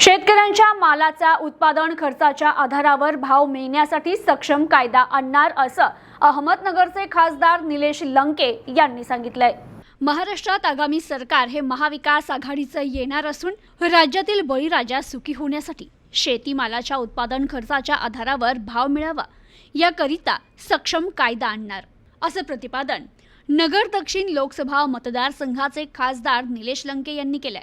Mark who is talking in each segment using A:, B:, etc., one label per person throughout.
A: शेतकऱ्यांच्या मालाचा उत्पादन खर्चाच्या आधारावर भाव मिळण्यासाठी सक्षम कायदा आणणार असं अहमदनगरचे खासदार निलेश लंके यांनी सांगितलंय. महाराष्ट्रात आगामी सरकार हे महाविकास आघाडीचं येणार असून राज्यातील बळीराजा सुखी होण्यासाठी शेतीमालाच्या उत्पादन खर्चाच्या आधारावर भाव मिळावा याकरिता सक्षम कायदा आणणार असं प्रतिपादन नगर दक्षिण लोकसभा मतदारसंघाचे खासदार निलेश लंके यांनी केलंय.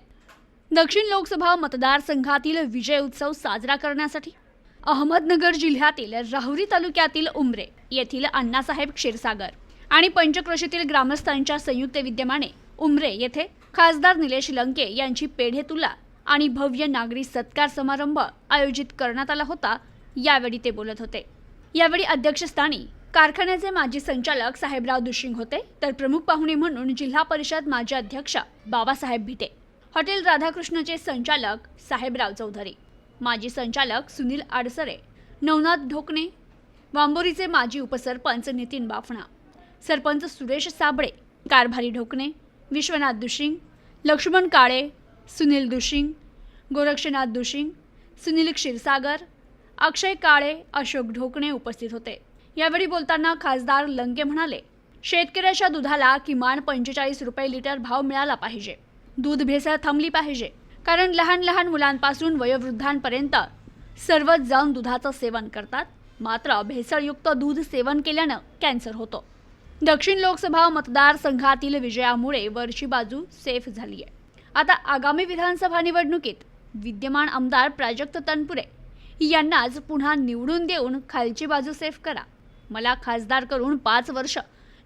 A: दक्षिण लोकसभा मतदारसंघातील विजय उत्सव साजरा करण्यासाठी अहमदनगर जिल्ह्यातील राहुरी तालुक्यातील उमरे येथील अण्णासाहेब क्षीरसागर आणि पंचक्रोशीतील ग्रामस्थांच्या संयुक्त विद्यमाने उमरे येथे खासदार निलेश लंके यांची पेढे तुला आणि भव्य नागरी सत्कार समारंभ आयोजित करण्यात आला होता यावेळी ते बोलत होते. यावेळी अध्यक्षस्थानी कारखान्याचे माजी संचालक साहेबराव दुशिंग होते तर प्रमुख पाहुणे म्हणून जिल्हा परिषद माजी अध्यक्ष बाबासाहेब भिटे. हॉटेल राधाकृष्णचे संचालक साहेबराव चौधरी. माजी संचालक सुनील आडसरे नवनाथ ढोकणे वांबोरीचे माजी उपसरपंच नितीन बाफणा सरपंच सुरेश साबळे कारभारी ढोकणे विश्वनाथ दुशिंग लक्ष्मण काळे सुनील दुशिंग गोरक्षनाथ दुशिंग सुनील क्षीरसागर अक्षय काळे अशोक ढोकणे उपस्थित होते. यावेळी बोलताना खासदार लंके म्हणाले शेतकऱ्याच्या दुधाला किमान पंचेचाळीस रुपये लिटर भाव मिळाला पाहिजे. दूध भेसळ थांबली पाहिजे. कारण लहान लहान मुलांपासून वयोवृद्धांपर्यंत सर्वच जण दुधाचं सेवन करतात. मात्र भेसळयुक्त दूध सेवन केल्यानं कॅन्सर होतो. दक्षिण लोकसभा मतदारसंघातील विजयामुळे वरची बाजू सेफ झाली आहे आता आगामी विधानसभा निवडणुकीत विद्यमान आमदार प्राजक्त तनपुरे यांनाच पुन्हा निवडून देऊन खालची बाजू सेफ करा. मला खासदार करून पाच वर्ष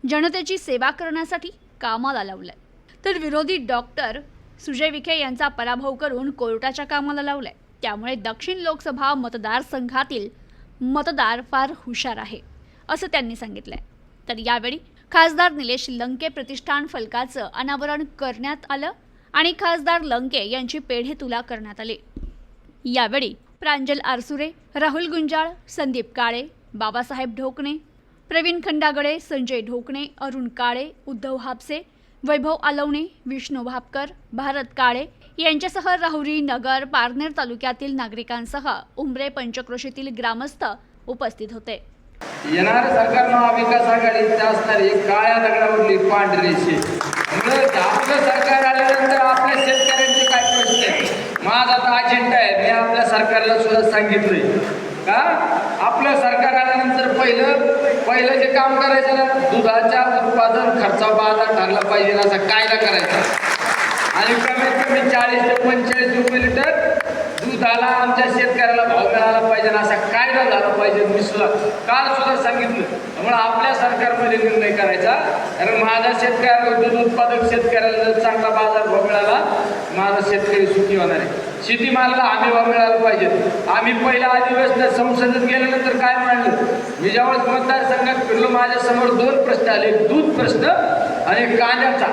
A: जनतेची सेवा करण्यासाठी कामाला लावलंय. तर विरोधी डॉक्टर सुजय विखे यांचा पराभव करून कोर्टाच्या कामाला लावलाय. त्यामुळे दक्षिण लोकसभा मतदारसंघातील मतदार फार हुशार आहे असं त्यांनी सांगितलंय. तर यावेळी खासदार निलेश लंके प्रतिष्ठान फलकाचं अनावरण करण्यात आलं आणि खासदार लंके यांची पेढे तुला करण्यात आली. यावेळी प्रांजल आरसुरे राहुल गुंजाळ संदीप काळे बाबासाहेब ढोकणे प्रवीण खंडागळे संजय ढोकणे अरुण काळे उद्धव हापसे वैभव आलवणे विष्णू भापकर भारत काळे यांच्यासह राहुरी नगर पारनेर तालुक्यातील नागरिकांसह उमरे पंचक्रोशीतील ग्रामस्थ उपस्थित होते.
B: येणारं सरकार महाविकास आघाडीत असणारी काळ्या दगडावरली पांढरी आपलं सरकार आल्यानंतर आपल्या शेतकऱ्यांचे काय प्रश्न आहेत माझा आता अजेंडा आहे. मी आपल्या सरकारला सुद्धा सांगितलंय. का? आपलं सरकार आल्यानंतर पहिलं पहिलं जे काम करायचं ना दुधाच्या उत्पादन खर्चा बाजार ठरला पाहिजे असा कायदा करायचा. आणि कमीत कमी चाळीस ते पंचेचाळीस रुपये लिटर दुधाला आमच्या शेतकऱ्याला भाव मिळाला पाहिजे आणि असा कायदा झाला पाहिजे मी सुद्धा काल सुद्धा सांगितलं. त्यामुळे आपल्या सरकारमध्ये निर्णय करायचा. कारण माझा शेतकऱ्याला दूध उत्पादक शेतकऱ्याला जर चांगला बाजार भाव मिळाला माझा शेतकरी सुखी होणार आहे. शेतीमालाला हमी भाव मिळाला पाहिजे. आम्ही पहिल्या अधिवेशन संसदेत गेल्यानंतर काय मांडलं? मी ज्यावेळेस मतदारसंघात फिरलो माझ्यासमोर दोन प्रश्न आले. दूध प्रश्न आणि कांद्याचा.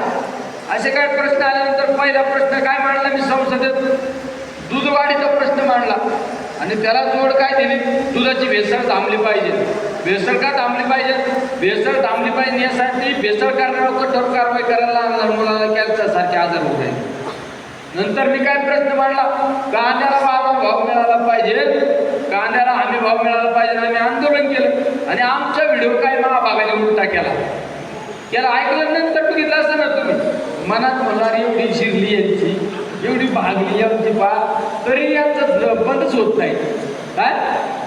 B: असे काय प्रश्न आल्यानंतर पहिला प्रश्न काय मांडला मी संसदेत? दूधवाढीचा प्रश्न मांडला. आणि त्याला जोड काय दिली? दुधाची भेसळ थांबली पाहिजे. भेसळ का थांबली पाहिजे? भेसळ थांबली पाहिजे यासाठी भेसळ करण्यावर कठोर कारवाई करायला लहान मुलाला कॅन्सरसारखे आजार होत आहेत नंतर मी काय प्रश्न मांडला? कांद्याला बाजार भाव मिळाला पाहिजे. कांद्याला आम्ही भाव मिळाला पाहिजे आम्ही आंदोलन केलं. आणि आमचा व्हिडिओ काय महाभागाने उलटा केला. याला ऐकल्यानंतर बघितलं असं ना तुम्ही? मनात म्हणणार एवढी शिरली यांची एवढी भागली आमची बा तरी यांचं बंदच होत नाही. काय?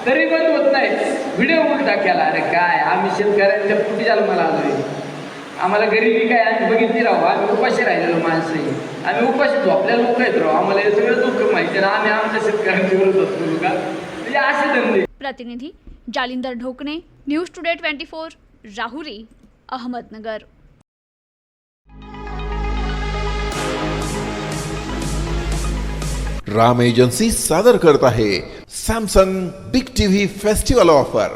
B: तरी बंद होत नाही. व्हिडिओ उलटा केला. अरे काय? आम्ही शेतकऱ्यांच्या पुटी मला आलोय आम्हाला गरिबी काय आम्ही बघितली राहू आम्ही उपाशी राहिलेलो माणसं आहे. आम्ही उपाशी झोपलेलो लोक आहेत राहू आम्हाला हे सगळं दुःख माहिती आहे. आम्ही आमच्या शेतकऱ्यांच्या विरोधात करू का म्हणजे असे धंदे.
A: प्रतिनिधी Jalindar Dhokane news today twenty four Rahuri Ahmednagar.
C: Ram agency सादर करत आहे Samsung big TV festival offer.